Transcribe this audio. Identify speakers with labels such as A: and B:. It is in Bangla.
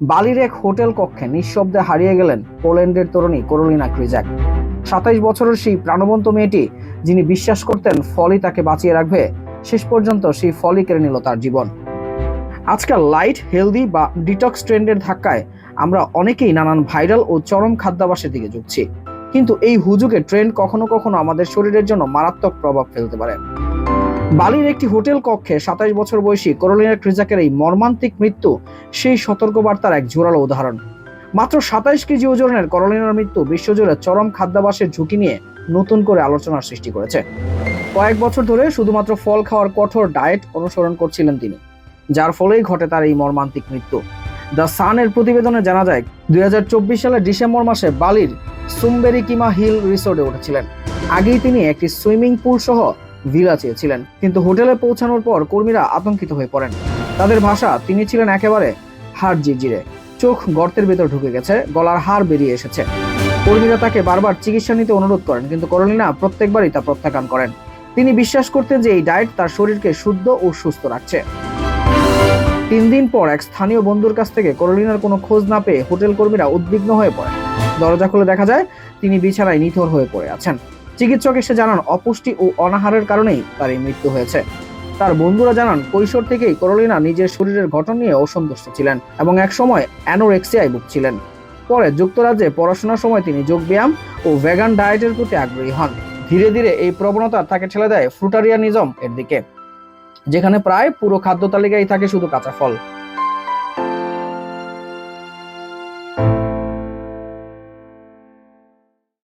A: বালির এক হোটেল কক্ষে নিঃশব্দে হারিয়ে গেলেন পোল্যান্ডের তরুণী করোলিনা ক্রিজাক সাতাইশ বছরের সেই প্রাণবন্ত মেয়েটি, যিনি বিশ্বাস করতেন ফলই তাকে বাঁচিয়ে রাখবে, শেষ পর্যন্ত সেই ফলই কেড়ে নিল তার জীবন। আজকাল লাইট, হেলদি বা ডিটক্স ট্রেন্ডের ধাক্কায় আমরা অনেকেই নানান ভাইরাল ও চরম খাদ্যাভাসের দিকে ঝুঁকছি। কিন্তু এই হুজুগে ট্রেন্ড কখনো কখনো আমাদের শরীরের জন্য মারাত্মক প্রভাব ফেলতে পারে। বালির একটি হোটেল কক্ষে সাতাইশ বছর বয়সী করোলিনা ক্রিজাকের এই মর্মান্তিক মৃত্যু, সেই সতর্কবার্তার এক জোরালো উদাহরণ। মাত্র সাতাইশ কেজি ওজনের করোলিনার মৃত্যু বিশ্বজুড়ে চরম খাদ্যাভাসের ঝুঁকি নিয়ে নতুন করে আলোচনার সৃষ্টি করেছে। কয়েক বছর ধরে শুধুমাত্র ফল খাওয়ার কঠোর ডায়েট অনুসরণ করছিলেন তিনি, যার ফলেই ঘটে তার এই মর্মান্তিক মৃত্যু। দ্য সানের প্রতিবেদনে জানা যায়, দুই হাজার চব্বিশ সালের ডিসেম্বর মাসে বালির সুমবেরিকিমা হিল রিসোর্টে উঠেছিলেন। আগেই তিনি একটি সুইমিং পুল সহ ভিলা চেয়েছিলেন কিন্তু হোটেলে পৌঁছানোর পর কর্মীরা আতঙ্কিত হয়ে পড়েন। তাদের ভাষা, তিনি ছিলেন একেবারে হাড় জিরজিরে। চোখ গর্তের ভেতর ঢুকে গেছে, গলার হাড় বেরিয়ে এসেছে। কর্মীরা তাকে বারবার চিকিৎসা নিতে অনুরোধ করেন, কিন্তু করলিনা প্রত্যেকবারই তা প্রত্যাখ্যান করেন। তিনি বিশ্বাস করতেন যে এই ডায়েট তার শরীরকে শুদ্ধ ও সুস্থ রাখছে। তিন দিন পর এক স্থানীয় বন্ধুর কাছ থেকে করলিনার কোনো খোঁজ না পেয়ে হোটেল কর্মীরা উদ্বিগ্ন হয়ে পড়ে দরজা খুলে দেখা যায়, তিনি বিছানায় নিথর হয়ে পড়ে আছেন। চিকিৎসক এসে জানান, অপুষ্টি ও অনাহারের কারণেই তার এই মৃত্যু হয়েছে। তার বন্ধুরা জানান, কৈশোর থেকেই করলিনা নিজের শরীরের গঠন নিয়ে অসন্তুষ্ট ছিলেন এবং এক সময় অ্যানোরেক্সিয়ায় ভুগছিলেন। পরে যুক্তরাজ্যে পড়াশোনার সময় তিনি যোগব্যায়াম ও ভেগান ডায়েটের প্রতি আগ্রহী হন। ধীরে ধীরে এই প্রবণতা তাকে ঠেলে দেয় ফ্রুটারিয়ানিজম এর দিকে, যেখানে প্রায় পুরো খাদ্য তালিকায় থাকে শুধু কাঁচা ফল।